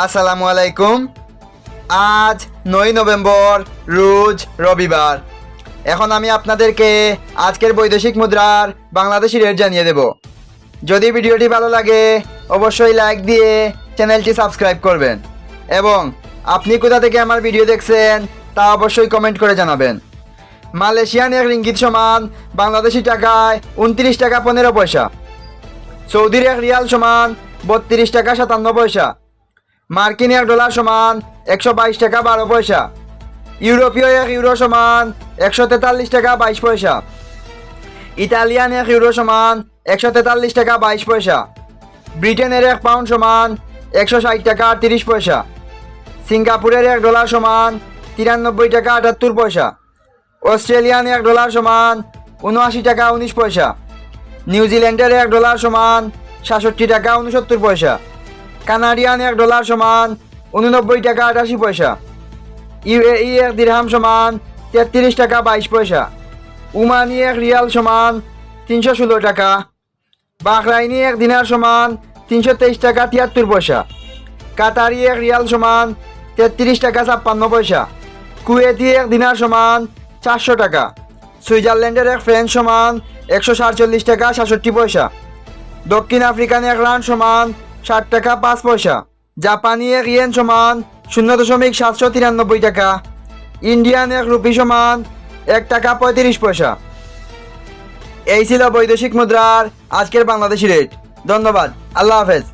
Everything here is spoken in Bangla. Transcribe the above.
আসসালামু আলাইকুম। আজ নয় নভেম্বর, রোজ রবিবার। এখন আমি আপনাদেরকে আজকের বৈদেশিক মুদ্রার বাংলাদেশি রেট জানিয়ে দেব। যদি ভিডিওটি ভালো লাগে, অবশ্যই লাইক দিয়ে চ্যানেলটি সাবস্ক্রাইব করবেন। এবং আপনি কোথা থেকে আমার ভিডিও দেখছেন, তা অবশ্যই কমেন্ট করে জানাবেন। মালয়েশিয়ান এক রিঙ্গিত সমান বাংলাদেশি টাকায় উনত্রিশ টাকা পনেরো পয়সা। সৌদির এক রিয়াল সমান বত্রিশ টাকা সাতান্ন পয়সা। মার্কিন এক ডলার সমান একশো বাইশ টাকা বারো পয়সা। ইউরোপীয় এক ইউরো সমান একশো তেতাল্লিশ টাকা বাইশ পয়সা। ইতালিয়ান এক ইউরো সমান একশো তেতাল্লিশ টাকা বাইশ পয়সা। ব্রিটেনের এক পাউন্ড সমান একশো ষাট টাকা তিরিশ পয়সা। সিঙ্গাপুরের এক ডলার সমান তিরানব্বই টাকা আটাত্তর পয়সা। অস্ট্রেলিয়ান এক ডলার সমান উনআশি টাকা উনিশ পয়সা। নিউজিল্যান্ডের এক ডলার সমান সাতষট্টি টাকা উনসত্তর পয়সা। কানাডিয়ান এক ডলার সমান উননব্বই টাকা আটাশি পয়সা। ইউএই এক দিরহাম সমান তেত্রিশ টাকা বাইশ পয়সা। উমানি এক রিয়াল সমান তিনশো ষোলো টাকা। বাহরাইনি এক দিনার সমান তিনশো তেইশ টাকা তিয়াত্তর পয়সা। কাতারি এক রিয়াল সমান তেত্রিশ টাকা ছাপ্পান্ন পয়সা। কুয়েতি এক দিনার সমান চারশো টাকা। সুইজারল্যান্ডের এক ফ্রেঞ্চ সমান একশো সাতচল্লিশ টাকা সাতষট্টি পয়সা। দক্ষিণ আফ্রিকান এক রান সমান ষাট টাকা, পাঁচ পয়সা। জাপানি এক ইয়েন সমান শূন্য দশমিক সাতশো তিরানব্বই টাকা। ইন্ডিয়ান এক রুপি সমান এক টাকা পঁয়ত্রিশ পয়সা। এই ছিল বৈদেশিক মুদ্রার আজকের বাংলাদেশি রেট। ধন্যবাদ। আল্লাহ হাফেজ।